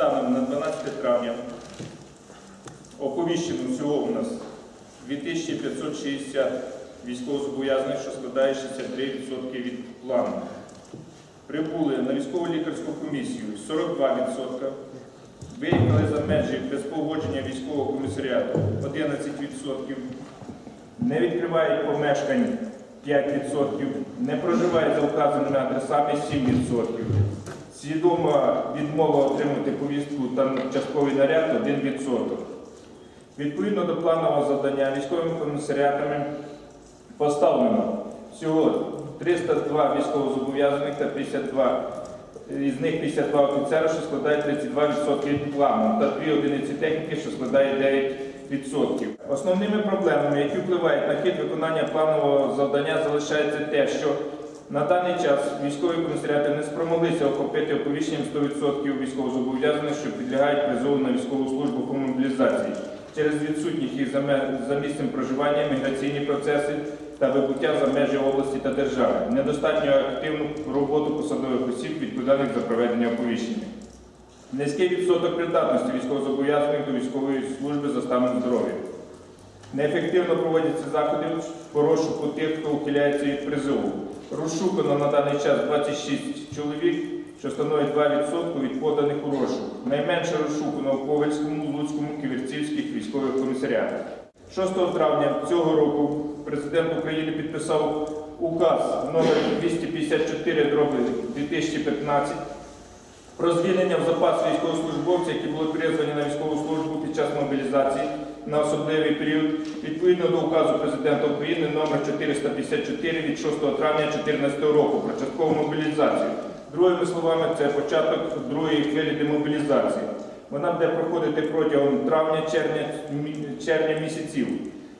станом на 12 травня оповіщено всього у нас 2560 військовозобов'язаних, що складає 63% від плану. Прибули на військово лікарську комісію 42%, виїхали за межі без погодження військового комісаріату 11%, не відкривають помешкань 5%, не проживають за вказаними адресами 7%. Свідома відмова отримати повістку та частковий наряд 1%. Відповідно до планового завдання військовими комісаріатами поставлено всього 302 військовозобов'язаних та 52, із них 52 офіцери, що складає 32% від плану, та 2 одиниці техніки, що складає 9%. Основними проблемами, які впливають на хід виконання планового завдання, залишається те, що на даний час військові комісаріати не спромоглися охопити оповіщенням 100% військовозобов'язаних, що підлягають призову на військову службу по мобілізації через відсутність їх за місцем проживання, міграційні процеси та вибуття за межі області та держави, недостатньо активну роботу посадових осіб, відповідальних за проведення оповіщення. Низький відсоток придатності військовозобов'язаних до військової служби за станом здоров'я. Неефективно проводяться заходи по розшуку тих, хто ухиляється від призову. Розшукано на даний час 26 чоловік, що становить 2% від поданих у розшук. Найменше розшукано у Ковальському, Луцькому, Ківерцівських військових комісаріатах. 6 травня цього року президент України підписав указ номер 254 2015 про звільнення в запас військовослужбовців, які були призвані на військову службу під час мобілізації на особливий період, відповідно до указу президента України номер 454 від 6 травня 2014 року про часткову мобілізацію. Другими словами, це початок другої хвилі демобілізації. Вона буде проходити протягом травня-червня червня місяців.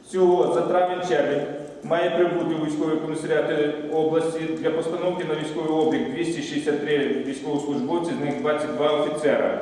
Всього за травень-червень має прибути у військові комісаріати області для постановки на військовий облік 263 військовослужбовці, з них 22 офіцера.